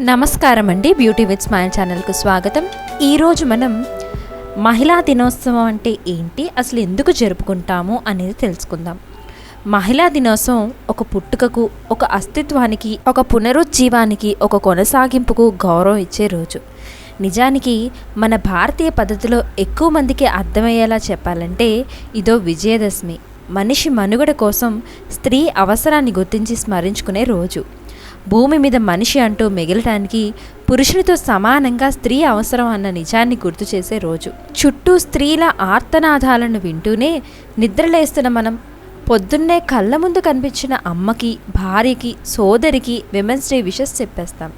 నమస్కారం అండి beauty with smile ఛానల్కు స్వాగతం. ఈరోజు మనం మహిళా దినోత్సవం అంటే ఏంటి అసలు ఎందుకు జరుపుకుంటాము అనేది తెలుసుకుందాం. మహిళా దినోత్సవం ఒక పుట్టుకకు ఒక అస్తిత్వానికి ఒక పునరుజ్జీవానికి ఒక కొనసాగింపుకు గౌరవం ఇచ్చే రోజు. నిజానికి మన భారతీయ పద్ధతిలో ఎక్కువ మందికి అర్థమయ్యేలా చెప్పాలంటే ఇదో విజయదశమి. మనిషి మనుగడ కోసం స్త్రీ అవసరాన్ని గుర్తించి స్మరించుకునే రోజు. భూమి మీద మనిషి అంటూ మిగలటానికి పురుషునితో సమానంగా స్త్రీ అవసరం అన్న నిజాన్ని గుర్తు చేసే రోజు. చుట్టూ స్త్రీల ఆర్తనాదాలను వింటూనే నిద్రలేస్తున్న మనం పొద్దున్నే కళ్ళ ముందు కనిపించిన అమ్మకి భార్యకి సోదరికి విమెన్స్ డే విషెస్ చెప్పేస్తాం.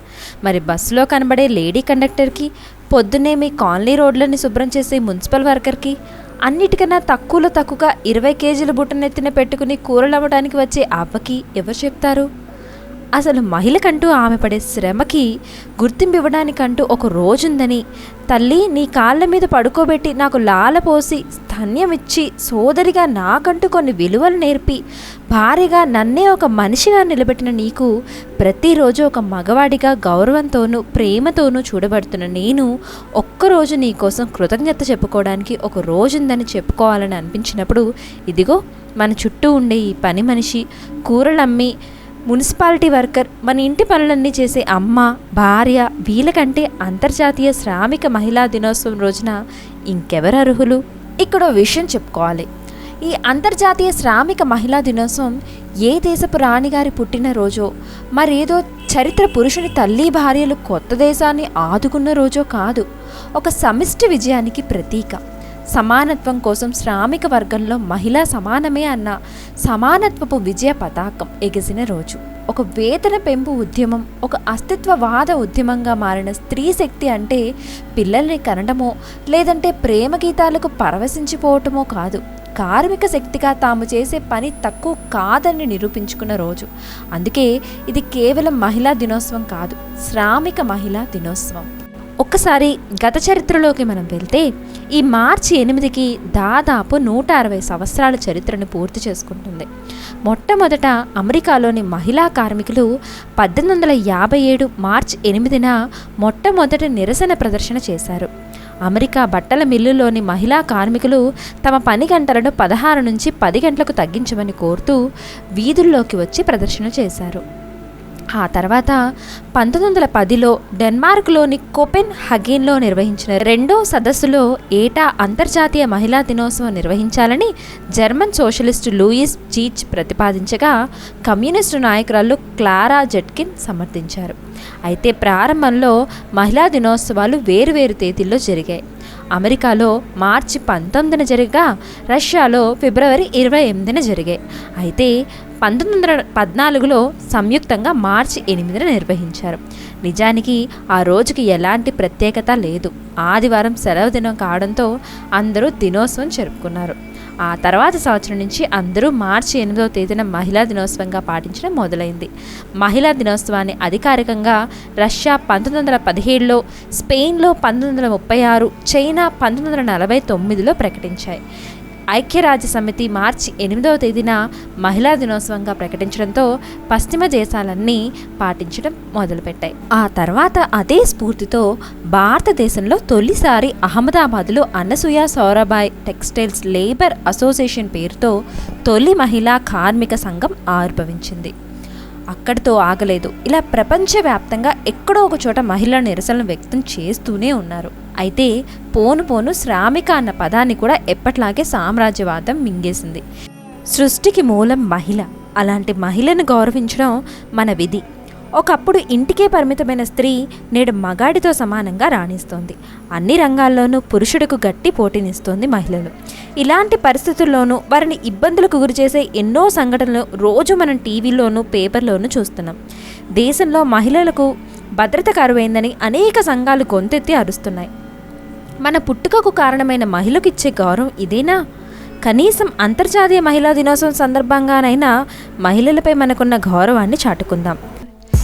మరి బస్సులో కనబడే లేడీ కండక్టర్కి పొద్దున్నే మీ కాలనీ రోడ్లని శుభ్రం చేసే మున్సిపల్ వర్కర్కి అన్నిటికన్నా తక్కువలో తక్కువగా ఇరవై కేజీల బుట్టనెత్తిన పెట్టుకుని కూరలు అవ్వడానికి వచ్చే అవ్వకి ఎవరు చెప్తారు? అసలు మహిళకంటూ ఆమె పడే శ్రమకి గుర్తింపు ఇవ్వడానికంటూ ఒక రోజుందని. తల్లి నీ కాళ్ళ మీద పడుకోబెట్టి నాకు లాల పోసి స్తన్యం ఇచ్చి సోదరిగా నాకంటూ కొన్ని విలువలు నేర్పి భార్యగా నన్నే ఒక మనిషిగా నిలబెట్టిన నీకు ప్రతిరోజు ఒక మగవాడిగా గౌరవంతోనూ ప్రేమతోనూ చూడబడుతున్న నేను ఒక్కరోజు నీ కోసం కృతజ్ఞత చెప్పుకోవడానికి ఒక రోజుందని చెప్పుకోవాలని అనిపించినప్పుడు ఇదిగో మన చుట్టూ ఉండే ఈ పని మనిషి కూరలమ్మి మున్సిపాలిటీ వర్కర్ మన ఇంటి పనులన్నీ చేసే అమ్మ భార్య వీళ్ళకంటే అంతర్జాతీయ శ్రామిక మహిళా దినోత్సవం రోజున ఇంకెవరు అర్హులు? ఇక్కడ విషయం చెప్పుకోవాలి. ఈ అంతర్జాతీయ శ్రామిక మహిళా దినోత్సవం ఏ దేశపు రాణిగారి పుట్టినరోజో మరేదో చరిత్ర పురుషుని తల్లి భార్యలు కొత్త దేశాన్ని ఆదుకున్న రోజో కాదు. ఒక సమిష్టి విజయానికి ప్రతీక. సమానత్వం కోసం శ్రామిక వర్గంలో మహిళా సమానమే అన్న సమానత్వపు విజయ పతాకం ఎగిసిన రోజు. ఒక వేతన పెంపు ఉద్యమం ఒక అస్తిత్వవాద ఉద్యమంగా మారిన స్త్రీ శక్తి అంటే పిల్లల్ని కనడమో లేదంటే ప్రేమ గీతాలకు పరవశించిపోవటమో కాదు. కార్మిక శక్తిగా తాము చేసే పని తక్కువ కాదని నిరూపించుకున్న రోజు. అందుకే ఇది కేవలం మహిళా దినోత్సవం కాదు శ్రామిక మహిళా దినోత్సవం. ఒక్కసారి గత చరిత్రలోకి మనం వెళ్తే ఈ మార్చి ఎనిమిదికి దాదాపు నూట అరవై సంవత్సరాల చరిత్రను పూర్తి చేసుకుంటుంది. మొట్టమొదట అమెరికాలోని మహిళా కార్మికులు పద్దెనిమిది వందల యాభై ఏడు మార్చి ఎనిమిదిన మొట్టమొదటి నిరసన ప్రదర్శన చేశారు. అమెరికా బట్టల మిల్లులోని మహిళా కార్మికులు తమ పని గంటలను పదహారు నుంచి పది గంటలకు తగ్గించమని కోరుతూ వీధుల్లోకి వచ్చి ప్రదర్శన చేశారు. ఆ తర్వాత పంతొమ్మిది వందల పదిలో డెన్మార్క్లోని కోపెన్ హగేన్లో నిర్వహించిన రెండో సదస్సులో ఏటా అంతర్జాతీయ మహిళా దినోత్సవం నిర్వహించాలని జర్మన్ సోషలిస్టు లూయిస్ చీచ్ ప్రతిపాదించగా కమ్యూనిస్టు నాయకురాలు క్లారా జెట్కిన్ సమర్థించారు. అయితే ప్రారంభంలో మహిళా దినోత్సవాలు వేరువేరు తేదీల్లో జరిగాయి. అమెరికాలో మార్చి పంతొమ్మిదిన జరిగా రష్యాలో ఫిబ్రవరి ఇరవై ఎనిమిదిన జరిగాయి. అయితే పంతొమ్మిది వందల పద్నాలుగులో సంయుక్తంగా మార్చి ఎనిమిదిన నిర్వహించారు. నిజానికి ఆ రోజుకి ఎలాంటి ప్రత్యేకత లేదు. ఆదివారం సెలవు దినం కావడంతో అందరూ దినోత్సవం జరుపుకున్నారు. ఆ తర్వాత సంవత్సరం నుంచి అందరూ మార్చి ఎనిమిదవ తేదీన మహిళా దినోత్సవంగా పాటించడం మొదలైంది. మహిళా దినోత్సవాన్ని అధికారికంగా రష్యా పంతొమ్మిది వందల పదిహేడులో స్పెయిన్లో పంతొమ్మిది వందల ముప్పై ఆరు చైనా పంతొమ్మిది వందల నలభై తొమ్మిదిలో ప్రకటించాయి. ఐక్యరాజ్య సమితి మార్చి ఎనిమిదవ తేదీన మహిళా దినోత్సవంగా ప్రకటించడంతో పశ్చిమ దేశాలన్నీ పాటించడం మొదలుపెట్టాయి. ఆ తర్వాత అదే స్ఫూర్తితో భారతదేశంలో తొలిసారి అహ్మదాబాద్లో Anasuya Sarabhai textiles labour association పేరుతో తొలి మహిళా కార్మిక సంఘం ఆవిర్భవించింది. అక్కడితో ఆగలేదు. ఇలా ప్రపంచవ్యాప్తంగా ఎక్కడో ఒక చోట మహిళల నిరసనలు వ్యక్తం చేస్తూనే ఉన్నారు. అయితే పోను పోను శ్రామిక అన్న పదాన్ని కూడా ఎప్పట్లాగే సామ్రాజ్యవాదం మింగేసింది. సృష్టికి మూలం మహిళ. అలాంటి మహిళను గౌరవించడం మన విధి. ఒకప్పుడు ఇంటికే పరిమితమైన స్త్రీ నేడు మగాడితో సమానంగా రాణిస్తోంది. అన్ని రంగాల్లోనూ పురుషుడికి గట్టి పోటీనిస్తోంది మహిళలు. ఇలాంటి పరిస్థితుల్లోనూ వారిని ఇబ్బందులకు గురిచేసే ఎన్నో సంఘటనలు రోజు మనం టీవీలోనూ పేపర్లోనూ చూస్తున్నాం. దేశంలో మహిళలకు భద్రత కరువైందని అనేక సంఘాలు గొంతెత్తి అరుస్తున్నాయి. మన పుట్టుకకు కారణమైన మహిళకు ఇచ్చే గౌరవం ఇదేనా? కనీసం అంతర్జాతీయ మహిళా దినోత్సవం సందర్భంగానైనా మహిళలపై మనకున్న గౌరవాన్ని చాటుకుందాం.